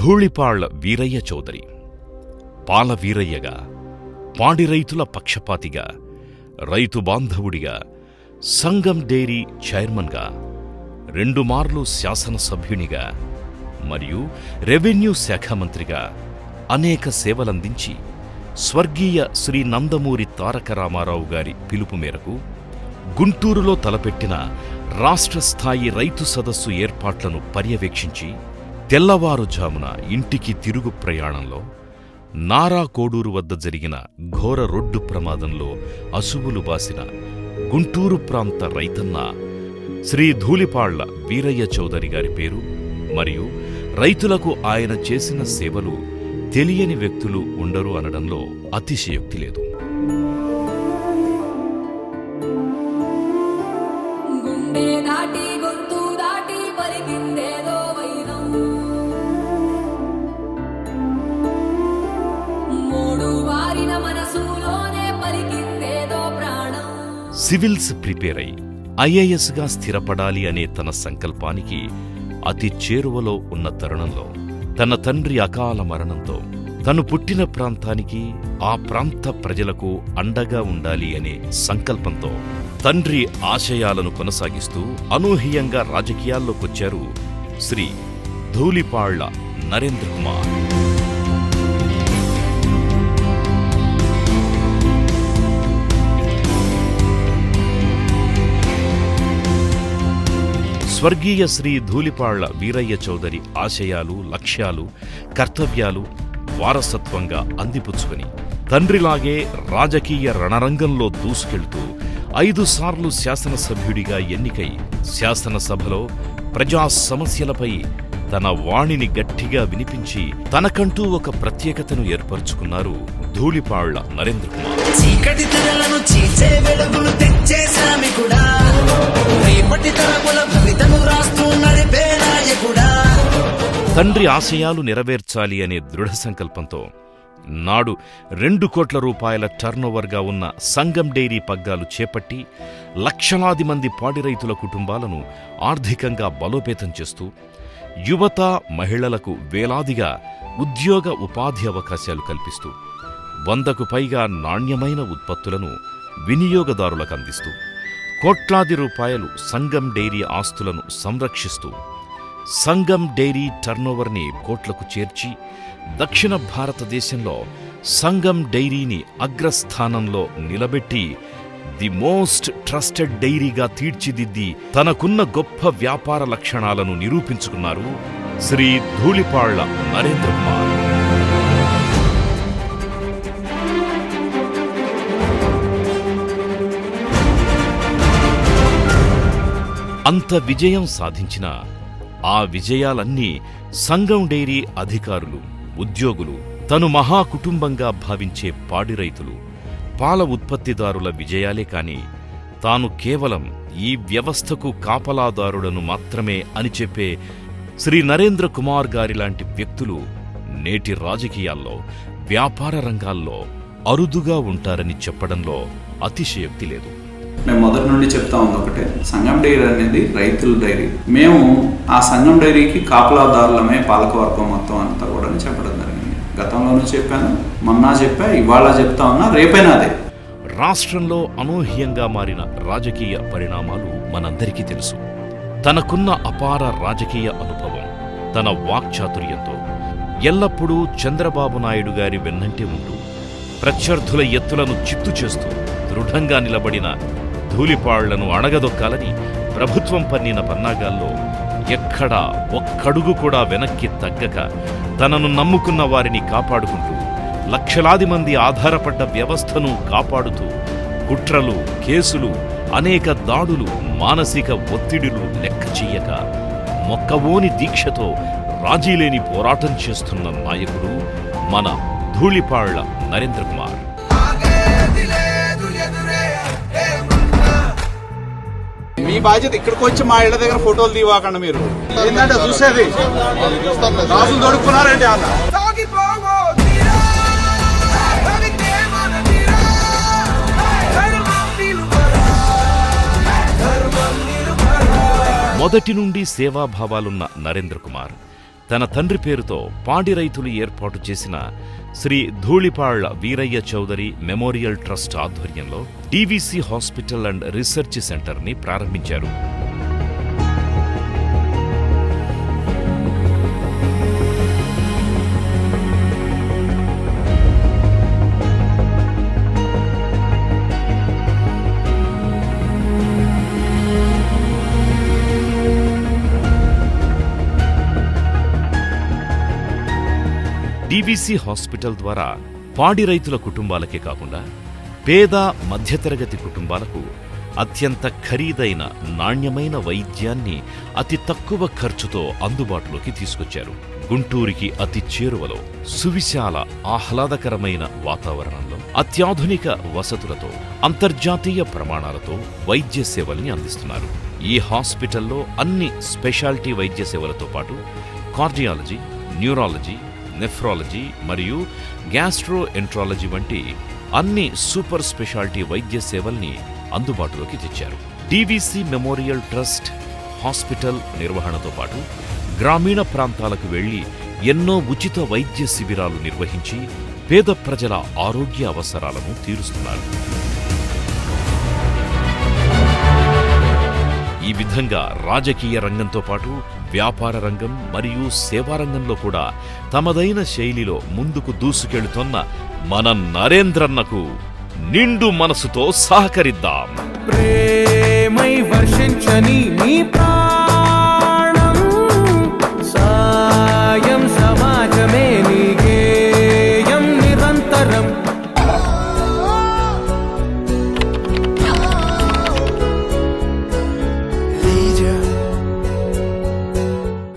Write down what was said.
ధూళిపాళ్ళ వీరయ్య చౌదరి. పాల వీరయ్యగా పాడి రైతుల పక్షపాతిగా రైతు బాంధవుడిగా సంగం డైరీ చైర్మన్గా రెండు మార్లు శాసనసభ్యునిగా మరియు రెవెన్యూ శాఖ మంత్రిగా అనేక సేవలందించి స్వర్గీయ శ్రీ నందమూరి తారక రామారావు గారి పిలుపు మేరకు గుంటూరులో తలపెట్టిన రాష్ట్ర స్థాయి రైతు సదస్సు ఏర్పాట్లను పర్యవేక్షించి తెల్లవారుజామున ఇంటికి తిరుగు ప్రయాణంలో నారా కోడూరు వద్ద జరిగిన ఘోర రోడ్డు ప్రమాదంలో అసువులు బాసిన గుంటూరు ప్రాంత రైతన్న శ్రీ ధూళిపాళ్ళ వీరయ్య చౌదరి గారి పేరు మరియు రైతులకు ఆయన చేసిన సేవలు తెలియని వ్యక్తులు ఉండరు అనడంలో అతిశయోక్తి లేదు. సివిల్స్ ప్రిపేర్ అయి ఐఏఎస్గా స్థిరపడాలి అనే తన సంకల్పానికి అతి చేరువలో ఉన్న తరుణంలో తన తండ్రి అకాల మరణంతో తను పుట్టిన ప్రాంతానికి ఆ ప్రాంత ప్రజలకు అండగా ఉండాలి అనే సంకల్పంతో తండ్రి ఆశయాలను కొనసాగిస్తూ అనూహ్యంగా రాజకీయాల్లోకొచ్చారు శ్రీ ధూళిపాళ్ళ నరేంద్ర కుమార్. స్వర్గీయ శ్రీ ధూళిపాళ్ళ వీరయ్య చౌదరి ఆశయాలు లక్ష్యాలు కర్తవ్యాలు వారసత్వంగా అందిపుచ్చుకుని తండ్రిలాగే రాజకీయ రణరంగంలో దూసుకెళ్తూ ఐదు సార్లు శాసనసభ్యుడిగా ఎన్నికై శాసనసభలో ప్రజా సమస్యలపై తన వాణిని గట్టిగా వినిపించి తనకంటూ ఒక ప్రత్యేకతను ఏర్పరచుకున్నారు ధూళిపాళ్ళ నరేంద్ర కుమార్. తండ్రి ఆశయాలు నెరవేర్చాలి అనే దృఢ సంకల్పంతో నాడు రెండు కోట్ల రూపాయల టర్నోవర్గా ఉన్న సంగం డైరీ పగ్గాలు చేపట్టి లక్షలాది మంది పాడి రైతుల కుటుంబాలను ఆర్థికంగా బలోపేతం చేస్తూ యువత మహిళలకు వేలాదిగా ఉద్యోగ ఉపాధి అవకాశాలు కల్పిస్తూ వందకు పైగా నాణ్యమైన ఉత్పత్తులను వినియోగదారులకు అందిస్తూ కోట్లాది రూపాయలు సంగం డైరీ ఆస్తులను సంరక్షిస్తూ సంగం డైరీ టర్నోవర్ని కోట్లకు చేర్చి దక్షిణ భారతదేశంలో సంగం డైరీని అగ్రస్థానంలో నిలబెట్టి ది మోస్ట్ ట్రస్టెడ్ డైరీగా తీర్చిదిద్ది తనకున్న గొప్ప వ్యాపార లక్షణాలను నిరూపించుకున్నారు శ్రీ ధూళిపాళ్ళ నరేంద్ర కుమార్ అంత విజయం సాధించిన ఆ విజయాలన్నీ సంగం డైరీ అధికారులు ఉద్యోగులు తను మహా కుటుంబంగా భావించే పాడి రైతులు. పాల ఉత్పత్తిదారుల విజయాలే కాని తాను కేవలం ఈ వ్యవస్థకు కాపలాదారుడను మాత్రమే అని చెప్పే శ్రీ నరేంద్ర కుమార్ గారిలాంటి వ్యక్తులు నేటి రాజకీయాల్లో వ్యాపార రంగాల్లో అరుదుగా ఉంటారని చెప్పడంలో అతిశయోక్తి లేదు. మేము మొదటి నుండి చెప్తా ఉంది ఒకటే. సంఘం డైరీ అనేది రైతుల డైరీ. మేము ఆ సంఘం డైరీకి కాపలాదారులమే పాలకవర్గం మొత్తం అంతా కూడా చెప్పడం జరిగింది. గతంలోనూ చెప్పాను మొన్న చెప్పా ఇవాళ చెప్తా ఉన్నా రేపైనా అదే. రాష్ట్రంలో అనూహ్యంగా మారిన రాజకీయ పరిణామాలు మనందరికీ తెలుసు. తనకున్న అపార రాజకీయ అనుభవం తన వాక్చాతుర్యంతో ఎల్లప్పుడూ చంద్రబాబు నాయుడు గారి వెన్నంటే ఉంటూ ప్రత్యర్థుల ఎత్తులను చిత్తు చేస్తూ దృఢంగా నిలబడిన ధూళిపాళ్ళను అణగదొక్కాలని ప్రభుత్వం పన్నిన పన్నాగాల్లో ఎక్కడా ఒక్కడుగు కూడా వెనక్కి తగ్గక తనను నమ్ముకున్న వారిని కాపాడుకుంటూ లక్షలాది మంది ఆధారపడ్డ వ్యవస్థను కాపాడుతూ కుట్రలు కేసులు అనేక దాడులు మానసిక ఒత్తిడులు లెక్క చెయ్యక మొక్కవోని దీక్షతో రాజీలేని పోరాటం చేస్తున్న నాయకుడు మన ధూళిపాళ్ళ నరేంద్ర కుమార్. మీ బాధ్యత ఇక్కడికి వచ్చి మా ఇళ్ళ దగ్గర ఫోటోలు తీవాకండి మీరు. ఏంటంటే చూసేది? రాజులు దొడుకున్నారండి అన్న. మొదటి నుండి సేవాభావాలున్న నరేంద్ర కుమార్ తన తండ్రి పేరుతో పాడి రైతులు ఏర్పాటు చేసిన శ్రీ ధూళిపాళ్ళ వీరయ్య చౌదరి మెమోరియల్ ట్రస్ట్ ఆధ్వర్యంలో డీవీసీ హాస్పిటల్ అండ్ రీసెర్చ్ సెంటర్ని ప్రారంభించారు. డీవీసీ హాస్పిటల్ ద్వారా పాడి రైతుల కుటుంబాలకే కాకుండా పేద మధ్యతరగతి కుటుంబాలకు అత్యంత ఖరీదైన నాణ్యమైన వైద్యాన్ని అతి తక్కువ ఖర్చుతో అందుబాటులోకి తీసుకొచ్చారు. గుంటూరికి అతి చేరువలో సువిశాల ఆహ్లాదకరమైన వాతావరణంలో అత్యాధునిక వసతులతో అంతర్జాతీయ ప్రమాణాలతో వైద్య సేవల్ని అందిస్తున్నారు. ఈ హాస్పిటల్లో అన్ని స్పెషాలిటీ వైద్య సేవలతో పాటు కార్డియాలజీ న్యూరాలజీ నెఫ్రాలజీ మరియు గ్యాస్ట్రోఎంట్రాలజీ వంటి అన్ని సూపర్ స్పెషాలిటీ వైద్య సేవల్ని అందుబాటులోకి తెచ్చారు. డీవీసీ మెమోరియల్ ట్రస్ట్ హాస్పిటల్ నిర్వహణతో పాటు గ్రామీణ ప్రాంతాలకు వెళ్ళి ఎన్నో ఉచిత వైద్య శిబిరాలు నిర్వహించి పేద ప్రజల ఆరోగ్య అవసరాలను తీరుస్తున్నారు. ఈ విధంగా రాజకీయ రంగంతో పాటు వ్యాపార రంగం మరియు సేవా రంగంలో కూడా తమదైన శైలిలో ముందుకు దూసుకెళుతున్న మన నరేంద్రన్నకు నిండు మనసుతో సహకరిద్దాం. ప్రేమై వర్షించని నీ ప్రాణం సాయం సమా